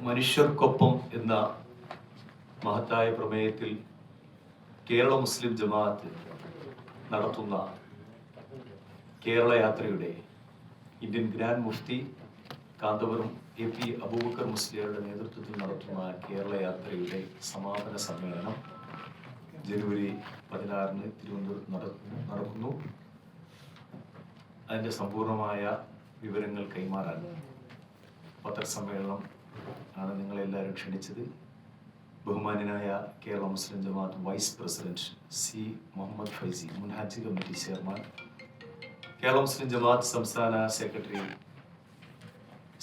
മനുഷ്യർക്കൊപ്പം എന്ന മഹത്തായ പ്രമേയത്തിൽ കേരള മുസ്ലിം ജമാഅത്ത് നടത്തുന്ന കേരള യാത്രയുടെ Indian grand mufti Kanthapuram A P Abubakar മുസ്ലിയുടെ നേതൃത്വത്തിൽ നടത്തുന്ന കേരള യാത്രയുടെ സമാപന സമ്മേളനം ജനുവരി പതിനാറിന് തിരുവനന്തപുരത്ത് നട നടക്കുന്നു. അതിന്റെ സമ്പൂർണമായ വിവരങ്ങൾ കൈമാറാൻ പത്രസമ്മേളനം ആണ് നിങ്ങളെല്ലാവരും ക്ഷണിച്ചത്. ബഹുമാനായ Kerala Muslim Jamaat vice president C Muhammad Faizi മുൻ ഹജ്ജ് കമ്മിറ്റി ചെയർമാൻ കേരള മുസ്ലിം ജമാഅത്ത് സംസ്ഥാന സെക്രട്ടറി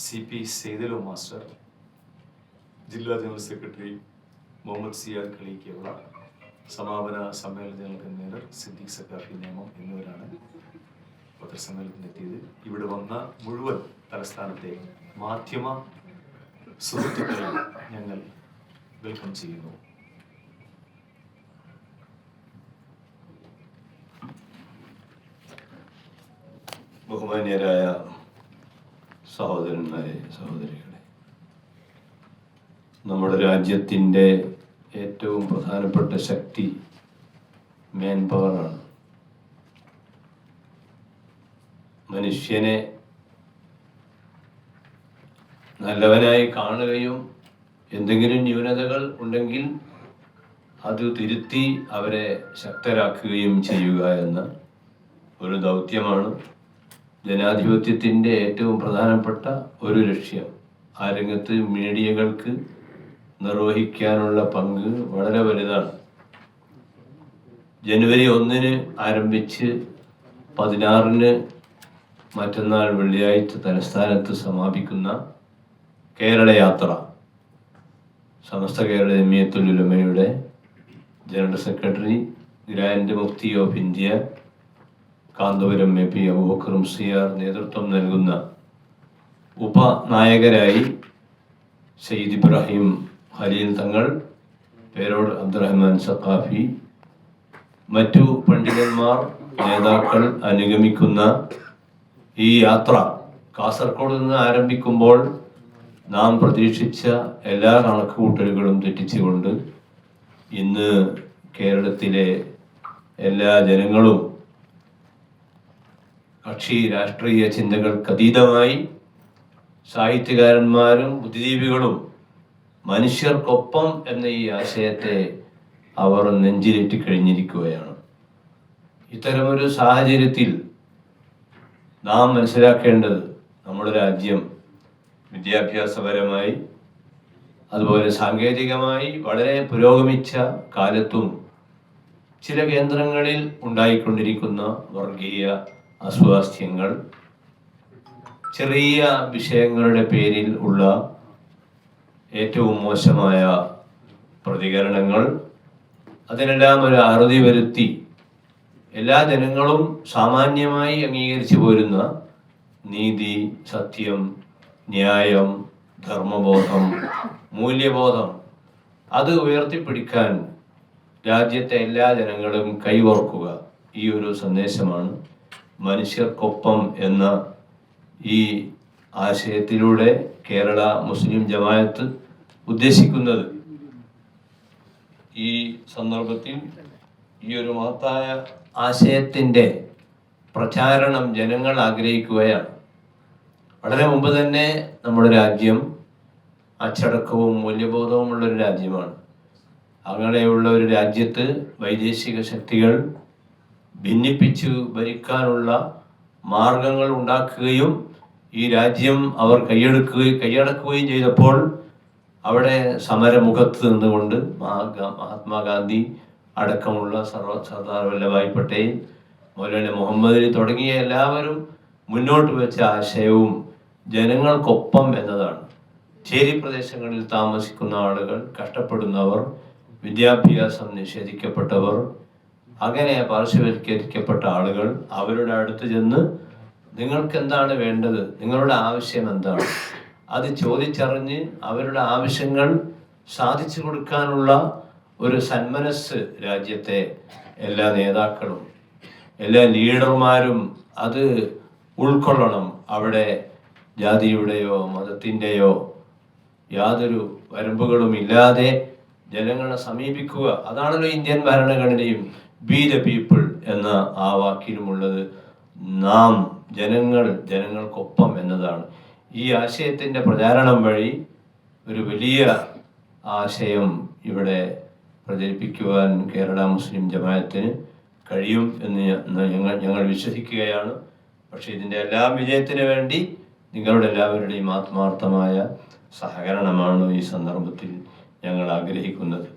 സി പി സെയ്തലോ മാസ്റ്റർ ജില്ലാ ജനറൽ സെക്രട്ടറി മുഹമ്മദ് സിയാദ് കളിക്കുള്ള സമാപന സമ്മേളന ജനറൽ കൺവീനർ സിദ്ദീഖ് സക്കാഫി നിയമം എന്നിവരാണ് പത്രസമ്മേളനത്തിനെത്തിയത്. ഇവിടെ വന്ന മുഴുവൻ തലസ്ഥാനത്തെ മാധ്യമ സുഹൃത്തുക്കളെ ഞങ്ങൾ വെൽക്കം ചെയ്യുന്നു. ബഹുമാന്യരായ സഹോദരന്മാരെ സഹോദരികളെ നമ്മുടെ രാജ്യത്തിന്റെ ഏറ്റവും പ്രധാനപ്പെട്ട ശക്തി മാൻ മനുഷ്യനെ നല്ലവനായി കാണുകയും എന്തെങ്കിലും ന്യൂനതകൾ ഉണ്ടെങ്കിൽ അത് തിരുത്തി അവരെ ശക്തരാക്കുകയും ചെയ്യുക എന്ന ഒരു ദൗത്യമാണ് ജനാധിപത്യത്തിന്റെ ഏറ്റവും പ്രധാനപ്പെട്ട ഒരു ലക്ഷ്യം. ആ രംഗത്ത് മീഡിയകൾക്ക് നിർവഹിക്കാനുള്ള പങ്ക് വളരെ വലുതാണ്. ജനുവരി ഒന്നിന് ആരംഭിച്ച് പതിനാറിന് മറ്റന്നാൾ വെള്ളിയാഴ്ച തലസ്ഥാനത്ത് സമാപിക്കുന്ന കേരള യാത്ര Samastha Kerala ജമിയത്തുലുലമയുടെ general secretary grand mufti of India Kanthapuram A P അബൂബക്കറും സിയാർ നേതൃത്വം നൽകുന്ന ഉപനായകരായി സയ്യിദ് ഇബ്രാഹിം ഹലീൽ തങ്ങൾ പേരോട് അബ്ദുറഹ്മാൻ സഖാഫി മറ്റു പണ്ഡിതന്മാർ നേതാക്കൾ അനുഗമിക്കുന്ന ഈ യാത്ര കാസർഗോഡ് നിന്ന് ആരംഭിക്കുമ്പോൾ നാം പ്രതീക്ഷിച്ച എല്ലാ കണക്കുകൂട്ടലുകളും തെറ്റിച്ചുകൊണ്ട് ഇന്ന് കേരളത്തിലെ എല്ലാ ജനങ്ങളും കക്ഷി രാഷ്ട്രീയ ചിന്തകൾക്ക് അതീതമായി സാഹിത്യകാരന്മാരും ബുദ്ധിജീവികളും മനുഷ്യർക്കൊപ്പം എന്ന ഈ ആശയത്തെ അവർ നെഞ്ചിലേറ്റി കഴിഞ്ഞിരിക്കുകയാണ്. ഇത്തരമൊരു സാഹചര്യത്തിൽ നാം മനസ്സിലാക്കേണ്ടത് നമ്മുടെ രാജ്യം വിദ്യാഭ്യാസപരമായി അതുപോലെ സാങ്കേതികമായി വളരെ പുരോഗമിച്ച കാലത്തും ചില കേന്ദ്രങ്ങളിൽ ഉണ്ടായിക്കൊണ്ടിരിക്കുന്ന വർഗീയ അസ്വാസ്ഥ്യങ്ങൾ ചെറിയ വിഷയങ്ങളുടെ പേരിൽ ഉള്ള ഏറ്റവും മോശമായ പ്രതികരണങ്ങൾ അതിനെല്ലാം ഒരു അറുതി വരുത്തി എല്ലാ ജനങ്ങളും സാമാന്യമായി അംഗീകരിച്ചു പോരുന്ന നീതി സത്യം ന്യായം ധർമ്മബോധം മൂല്യബോധം അത് ഉയർത്തിപ്പിടിക്കാൻ രാജ്യത്തെ എല്ലാ ജനങ്ങളും കൈകോർക്കുക. ഈ ഒരു സന്ദേശമാണ് മനുഷ്യർക്കൊപ്പം എന്ന ഈ ആശയത്തിലൂടെ കേരള മുസ്ലിം ജമായത്ത് ഉദ്ദേശിക്കുന്നത്. ഈ സന്ദർഭത്തിൽ ഈ ഒരു മഹത്തായ ആശയത്തിന്റെ പ്രചാരണം ജനങ്ങൾ ആഗ്രഹിക്കുകയാണ്. വളരെ മുമ്പ് തന്നെ നമ്മുടെ രാജ്യം അച്ചടക്കവും മൂല്യബോധവുമുള്ള ഒരു രാജ്യമാണ് അങ്ങനെയുള്ള ഒരു രാജ്യത്ത് വൈദേശിക ശക്തികൾ ഭിന്നിപ്പിച്ചു ഭരിക്കാനുള്ള മാർഗങ്ങൾ ഉണ്ടാക്കുകയും ഈ രാജ്യം അവർ കൈയെടുക്കുകയും കൈയടക്കുകയും ചെയ്തപ്പോൾ അവിടെ സമരമുഖത്ത് നിന്നുകൊണ്ട് മഹാ- മഹാത്മാഗാന്ധി അടക്കമുള്ള സർവ സർദാർ വല്ലഭായ് പട്ടേൽ മൗലാന മുഹമ്മദ് തുടങ്ങിയ എല്ലാവരും മുന്നോട്ട് വെച്ച ആശയവും ജനങ്ങൾക്കൊപ്പം എന്നതാണ്. ചേരി പ്രദേശങ്ങളിൽ താമസിക്കുന്ന ആളുകൾ കഷ്ടപ്പെടുന്നവർ വിദ്യാഭ്യാസം നിഷേധിക്കപ്പെട്ടവർ അങ്ങനെ പാർശ്വവൽക്കരിക്കപ്പെട്ട ആളുകൾ അവരുടെ അടുത്ത് ചെന്ന് നിങ്ങൾക്ക് എന്താണ് വേണ്ടത്? നിങ്ങളുടെ ആവശ്യം എന്താണ്? അത് ചോദിച്ചറിഞ്ഞ് അവരുടെ ആവശ്യങ്ങൾ സാധിച്ചു കൊടുക്കാനുള്ള ഒരു സന്മനസ് രാജ്യത്തെ എല്ലാ നേതാക്കളും എല്ലാ ലീഡർമാരും അത് ഉൾക്കൊള്ളണം. അവിടെ ജാതിയുടെയോ മതത്തിന്റെയോ യാതൊരു വരമ്പുകളും ഇല്ലാതെ ജനങ്ങളെ സമീപിക്കുക. അതാണല്ലോ ഇന്ത്യൻ ഭരണഘടനയും ബി ദ പീപ്പിൾ എന്ന ആ വാക്കിലുമുള്ളത്. നാം ജനങ്ങൾ ജനങ്ങൾക്കൊപ്പം എന്നതാണ്. ഈ ആശയത്തിന്റെ പ്രചാരണം വഴി ഒരു വലിയ ആശയം ഇവിടെ പ്രചരിപ്പിക്കുവാൻ കേരള മുസ്ലിം ജമായത്തിന് കഴിയും എന്ന് ഞങ്ങൾ ഞങ്ങൾ വിശ്വസിക്കുകയാണ്. പക്ഷേ ഇതിന്റെ എല്ലാം വിജയത്തിന് വേണ്ടി നിങ്ങളുടെ എല്ലാവരുടെയും ആത്മാർത്ഥമായ സഹകരണമാണ് ഈ സന്ദർഭത്തിൽ ഞങ്ങൾ ആഗ്രഹിക്കുന്നത്.